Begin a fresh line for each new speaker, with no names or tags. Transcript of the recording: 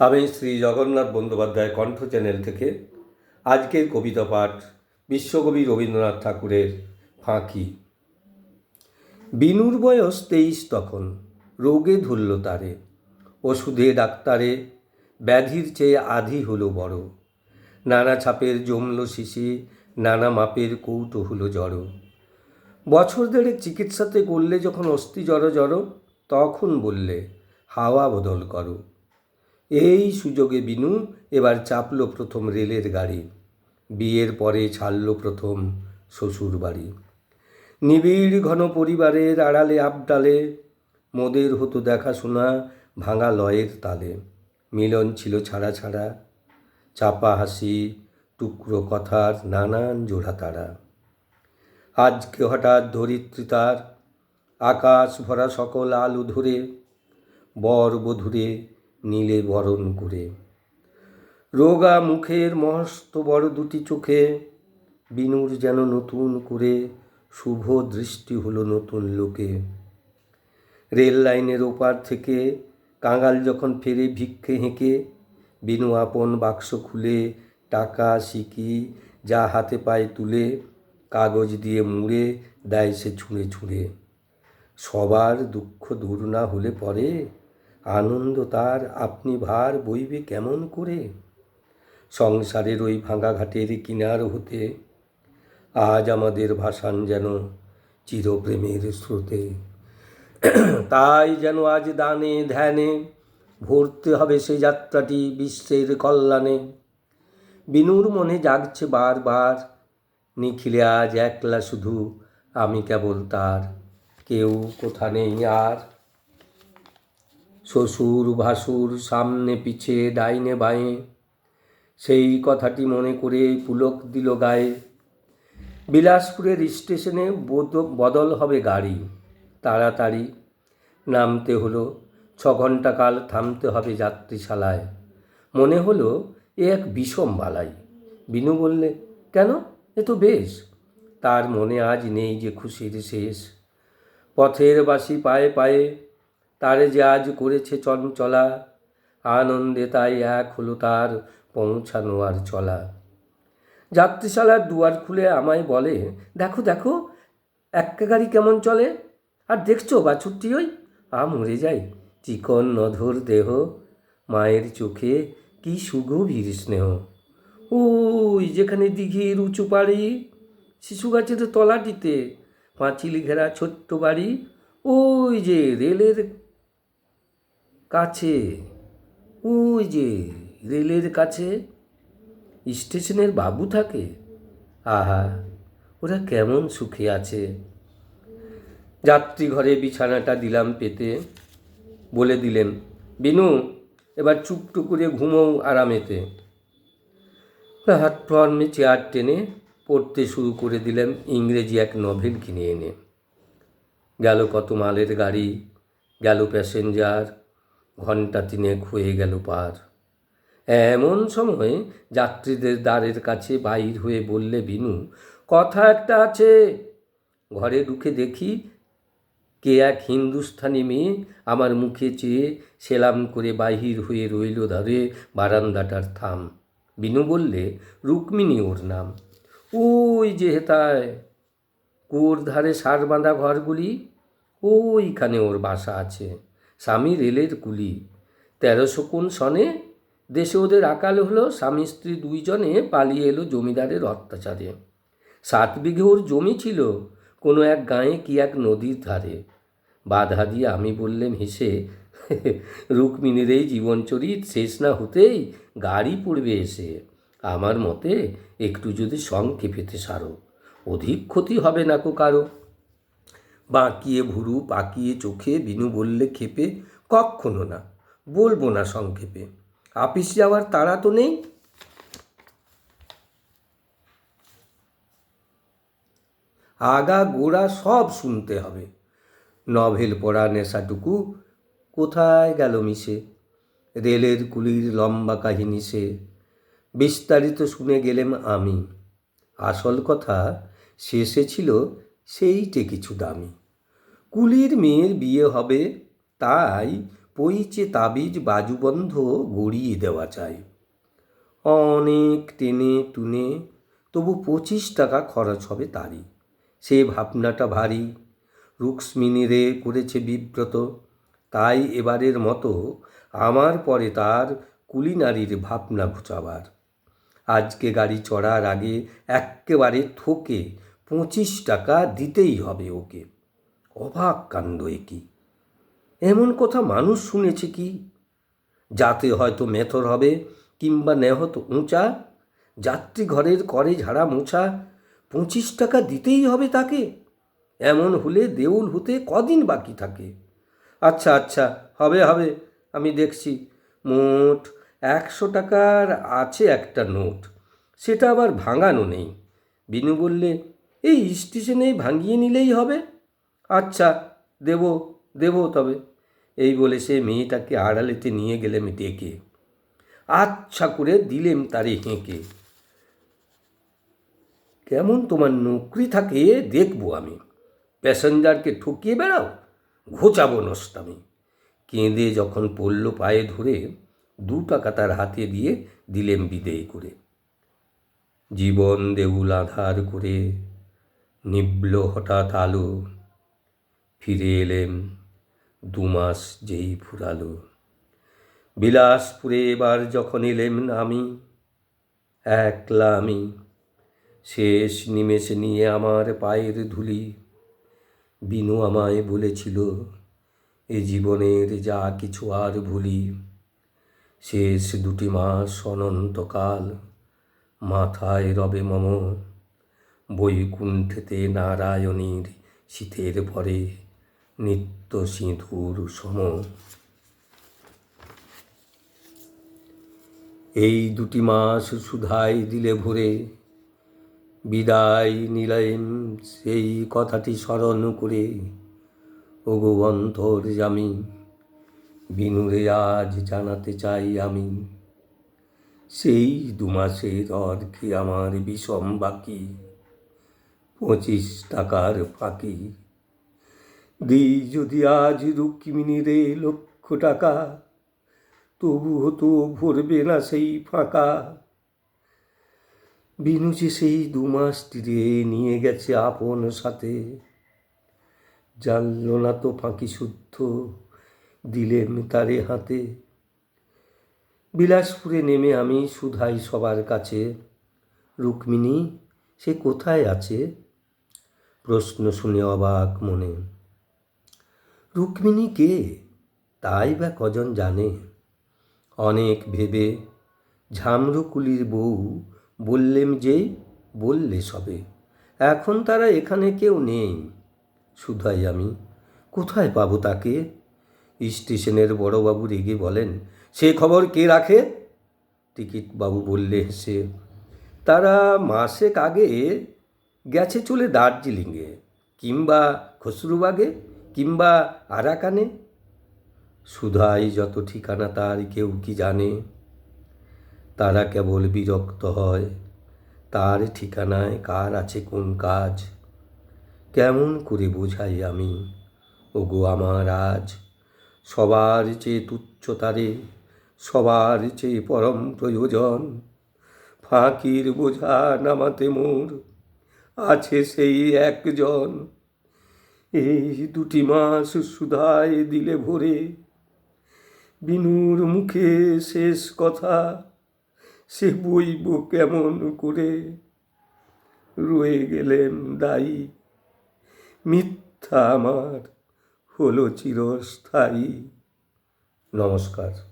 আমি শ্রী জগন্নাথ বন্দ্যোপাধ্যায় কণ্ঠ চ্যানেল থেকে আজকের কবিতা পাঠ বিশ্বকবি রবীন্দ্রনাথ ঠাকুরের ফাঁকি। বিনুর বয়স তেইশ তখন, রোগে ধরল তারে। ওষুধে ডাক্তারে, ব্যাধির চেয়ে আধি হলো বড়। নানা ছাপের জমল শিশি, নানা মাপের কৌটো হলো জড়ো। বছর দেড়েক চিকিৎসাতে করলে যখন অস্থি জড়ো জড়ো, তখন বললে, হাওয়া বদল করো। এই সুযোগে বিনু এবার চাপল প্রথম রেলের গাড়ি। বিয়ের পরে ছাড়ল প্রথম শ্বশুর বাড়ি। নিবিড় ঘন পরিবারের আড়ালে আবডালে, মোদের হতো দেখাশোনা ভাঙা লয়ের তালে। মিলন ছিল ছাড়া ছাড়া, চাপা হাসি, টুকরো কথার নানান জোড়া তারা। আজকে হঠাৎ ধরিত্রী তার, আকাশ ভরা সকল আলু ধরে বর বধুরে নীলে বরণ করে। রোগা মুখের মহস্ত বড় দুটি চোখে, বিনুর যেন নতুন করে শুভ দৃষ্টি হলো নতুন লোকে। রেল লাইনের ওপার থেকে কাঙাল যখন ফেরে ভিক্ষে হেঁকে, বিনু আপন বাক্স খুলে টাকা, সিকি যা হাতে পায়ে তুলে, কাগজ দিয়ে মুড়ে দেয় সে ছুঁড়ে ছুঁড়ে। সবার দুঃখ দূর না হলে পরে আনন্দ তার আপনি ভার বইবে কেমন করে? সংসারের ওই ভাঙা ঘাটের কিনার হতে, আজ আমাদের ভাসান যেন চিরপ্রেমের স্রোতে। তাই যেন আজ দানে ধ্যানে ভরতে হবে সে যাত্রাটি বিশ্বের কল্যাণে। বিনুর মনে জাগছে বারবার, নিখিলে আজ একলা শুধু আমি কেবল তার, কেউ কোথা নেই আর। শ্বশুর ভাসুর সামনে, পিছে, ডাইনে, বাঁয়ে। সেই কথাটি মনে করে পুলক দিল গায়ে। বিলাসপুরের স্টেশনে বদ- বদল হবে গাড়ি। তাড়াতাড়ি নামতে হলো, ছ ঘণ্টা কাল থামতে হবে যাত্রীশালায়। মনে হলো এ এক বিষম বালাই। বিনু বললে, কেন? এ তো বেশ। তার মনে আজ নেই যে খুশির শেষ। পথের বাসি পায়ে পায়ে তারে যে আজ করেছে চঞ্চলা আনন্দে তাই এক হলো তার পৌঁছানো আর চলা। যাত্রীশালার দুয়ার খুলে আমায় বলে, দেখো দেখো, একটা গাড়ি কেমন চলে? আর দেখছ বাছুরটি ওই? আ, মরে যাই, চিকন নধর দেহ, মায়ের চোখে কি সুগভীর স্নেহ। ওই যেখানে দিঘির উঁচু পাড়ি, শিশু গাছের তলাটিতে পাঁচিল ঘেরা ছোট্ট বাড়ি, ওই যে রেলের কাছে। ওই যে রেলের কাছে স্টেশনের বাবু থাকে। আহা, ওরা কেমন সুখে আছে। যাত্রী ঘরে বিছানাটা দিলাম পেতে। বলে দিলেন, বিনু, এবার চুপটু করে ঘুমোও আরামেতে। প্ল্যাটফর্মে চেয়ার টেনে পড়তে শুরু করে দিলেন, ইংরেজি এক নভেল কিনে এনে। গেল কত মালের গাড়ি, গেল প্যাসেঞ্জার ঘণ্টা তিনেক হয়ে গেল পার। এমন সময় যাত্রীদের দ্বারের কাছে বাইর হয়ে বললে বিনু, কথা একটা আছে। ঘরে ঢুকে দেখি কে এক হিন্দুস্থানি মেয়ে আমার মুখে চেয়ে সেলাম করে বাহির হয়ে রইল ধরে বারান্দাটার থাম। বিনু বললে, রুক্মিণী ওর নাম। ওই যে হেতায়, কুয়োর ধারে সার বাঁধা ঘরগুলি, ওইখানে ওর বাসা আছে। স্বামী রেলের কুলি। তেরোশো কোন সনে দেশে ওদের আকাল হলো, স্বামী স্ত্রী দুইজনে পালিয়ে এলো জমিদারের অত্যাচারে। সাত বিঘে ওর জমি ছিল, কোনো এক গাঁয়ে কি এক নদীর ধারে। বাধা দিয়ে আমি বললেন হেসে রুক্মিণীর এই জীবনচরিত শেষ না হতেই গাড়ি পড়বে এসে। আমার মতে একটু যদি সংক্ষেপেতে সারো, অধিক ক্ষতি হবে না কো কারও। বাঁকিয়ে ভুরু পাকিয়ে চোখে, বিনু বললে খেপে কক্ষনো না, বলব না সংক্ষেপে। আপিস যাওয়ার তাড়া তো নেই? আগা গোড়া সব শুনতে হবে। নভেল পড়া নেশাটুকু, কোথায় গেল মিশে? রেলের কুলির লম্বা কাহিনী সে। বিস্তারিত শুনে গেলেম আমি। আসল কথা শেষে ছিল সেইটে কিছু দামি। কুলির মেয়ের বিয়ে হবে, তাই পইচে তাবিজ বাজুবন্ধ গড়িয়ে দেওয়া চাই। অনেক টেনে টুনে, তবু পঁচিশ টাকা খরচ হবে তারই। সে ভাবনাটা ভারী রুক্সমিনীরে করেছে বিব্রত। তাই এবারের মতো আমার পরে তার কুলিনারির ভাবনা ঘুচাবার। আজকে গাড়ি চড়ার আগে এক্কেবারে থোকে পঁচিশ টাকা দিতেই হবে ওকে। অবাক কাণ্ড এ এমন কথা মানুষ শুনেছে কি? যাতে হয়তো মেথর হবে কিংবা নেহত উঁচা, যাত্রী ঘরের করে ঝাড়া মোছা, পঁচিশ টাকা দিতেই হবে তাকে। এমন হলে দেউল হতে কদিন বাকি থাকে। আচ্ছা আচ্ছা হবে হবে, আমি দেখছি। মোট একশো টাকার আছে একটা নোট। সেটা আবার ভাঙানো নেই। বিনু বললে, এই স্টেশনেই ভাঙিয়ে নিলেই হবে। আচ্ছা দেব দেব তবে। এই বলে সে মেয়েটাকে আড়ালেতে নিয়ে গেলেম ডেকে। আচ্ছা করে দিলেম তারে হেঁকে। কেমন তোমার নৌকরি থাকে দেখব আমি। প্যাসেঞ্জারকে ঠকিয়ে বেড়াও, ঘোচাবো নষ্টামি। কেঁদে যখন পড়ল পায়ে ধরে, দু টাকা তার হাতে দিয়ে দিলেম বিদেয় করে। জীবন দেউল আধার করে নিবল হঠাৎ আলো। ফিরে এলেম দু মাস যেই ফুরালো। বিলাসপুরে এবার যখন এলেম আমি একলা আমি শেষ নিমেষে নিয়ে আমার পায়ের ধুলি। বিনু আমায় বলেছিল, এ জীবনের যা কিছু আর ভুলি, শেষ দুটি মাস অনন্তকাল মাথায় রবে মম বৈকুণ্ঠেতে নারায়ণীর শীতের পরে নিত্য সিঁধুর সম। এই দুটি মাস সুধাই দিলে ভরে, বিদায় নিলেন সেই কথাটি স্মরণ করে, ওগো অন্তর জামি বিনুরে আজ জানাতে চাই আমি। সেই দু মাসের অর্ঘে আমার বিষম বাকি, পঁচিশ টাকার ফাঁকি দিই যদি আজ রুক্মিণীরে লক্ষ টাকা তবু হতো ভরবে না সেই ফাঁকা। বিনু যে সেই দু মাস তীরে নিয়ে গেছে আপন সাথে। জানল না তো ফাঁকি শুদ্ধ দিলেন তারে হাতে। বিলাসপুরে নেমে আমি সুধাই সবার কাছে, রুক্মিণী সে কোথায় আছে? প্রশ্ন শুনে অবাক মনে। রুক্মিণী কে তাই বা কজন জানে? অনেক ভেবে ঝামরুকুলির বউ বললেম যে, বললে সবে। এখন তারা এখানে কেউ নেই। শুধাই আমি, কোথায় পাবো তাকে? স্টেশনের বড়বাবু রেগে বলেন, সে খবর কে রাখে? টিকিট বাবু বললে সে, তারা মাসেক আগে গেছে চলে দার্জিলিংয়ে, কিংবা খসরুবাগে কিংবা আরাকানে সুধাই যত ঠিকানা তার কেউ কি জানে? তারা কেবল বিরক্ত হয়। তার ঠিকানায় কার আছে কোন কাজ? কেমন করে বোঝাই আমি? ওগো আমার আজ সবার চেয়ে তুচ্ছ তারে, সবার চেয়ে পরম প্রয়োজন। ফাঁকির বোঝা নামাতে মোর আছে সেই একজন। এই দুটি মাস সুধায় দিলে ভরে। বিনুর মুখে শেষ কথা, সে বইব কেমন করে? রয়ে গেলেন দায়ী, মিথ্যা আমার হলো চিরস্থায়ী। নমস্কার।